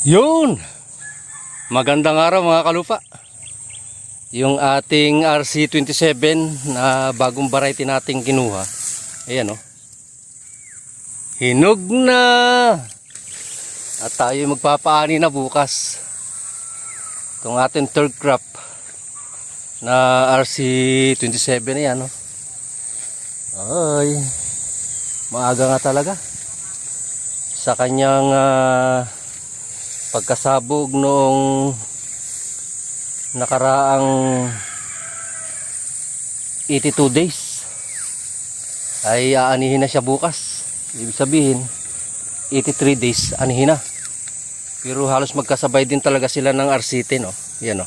Yun! Magandang araw mga kalupa. Yung ating RC27 na bagong variety nating kinuha. Ayan o. Hinog na! At tayo magpapaani na bukas. Itong ating third crop na RC27 na yan. Oh. Ay, maaga nga talaga. Sa kanyang ah, pagkasabog noong nakaraang 82 days ay aanihin na siya bukas. Ibig sabihin, 83 days anihin na. Pero halos magkasabay din talaga sila ng RC10, no? Yan, no?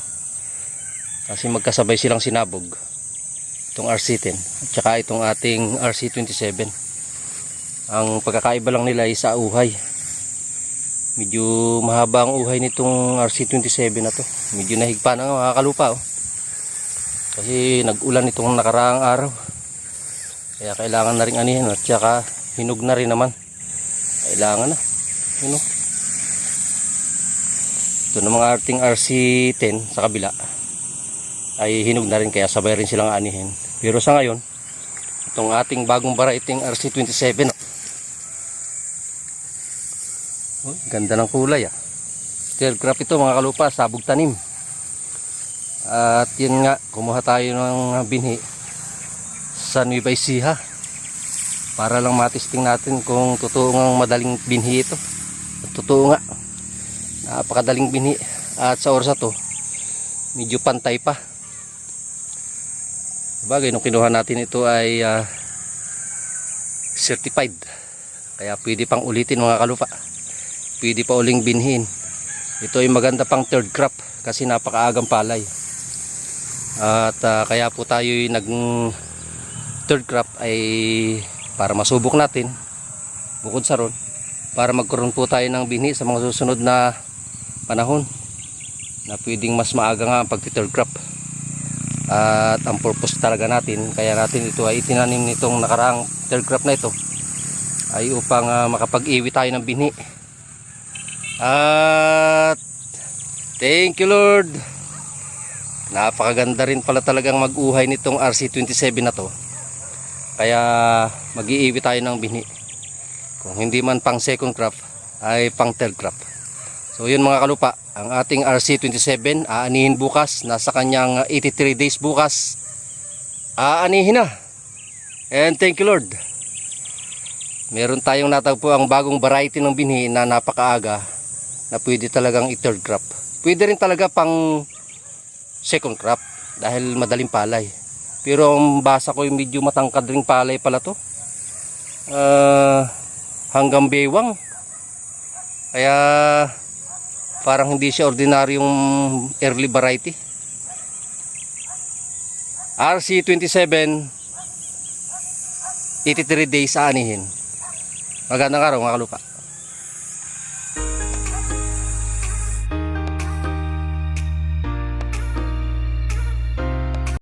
Kasi magkasabay silang sinabog. Itong RC10 at saka itong ating RC27. Ang pagkakaiba lang nila ay sa uhay. Medyo mahaba ang uhay nitong RC27 na to. Medyo nahigpa na mga kalupa, oh. Kasi nag-ulan itong nakaraang araw. Kaya kailangan na rin anihin at saka hinog na rin naman. Kailangan na. Yun, oh. Ito na mga arting RC10 sa kabila ay hinog na rin kaya sabay rin silang anihin. Pero sa ngayon, itong ating bagong varieting RC27 ganda ng kulay ah. Crop ito mga kalupa, sabog tanim. At yun nga, kumuha tayo ng binhi sa Nueva Ecija para lang matisting natin kung totoo ngang madaling binhi ito. Totoo nga, napakadaling binhi. At sa oras na to, medyo pantay pa. Bagay, nung kinuha natin ito ay ah, certified. Kaya pwede pang ulitin mga kalupa. Pwede pa uling binhin. Ito ay maganda pang third crop kasi napakaagang palay. At ah, kaya po tayo nag third crop ay para masubok natin bukod sa ron para magkaroon po tayo ng binhi sa mga susunod na panahon na pwedeng mas maaga nga ang pag third crop at ang purpose talaga natin kaya natin ito ay itinanim nitong nakaraang third crop na ito ay upang ah, makapag-iwi tayo ng binhi at thank you Lord. Napakaganda rin pala talagang mag-uhay nitong RC27 na to. Kaya mag-iiwi tayo ng binhi kung hindi man pang second crop ay pang third crop. So yun mga kalupa ang ating RC27 aanihin bukas. Nasa kanyang 83 days bukas. Aanihin na. And thank you Lord. Meron tayong natagpo ang bagong variety ng binhi na napakaaga na pwede talagang i-third crop. Pwede rin talaga pang second crop dahil madaling palay. Pero ang basa ko yung medyo matangkad ring palay pala to. Ah, hanggang bewang. Kaya parang hindi siya ordinaryong early variety. RC27 83 days aanihin. Magandang araw mga kalupa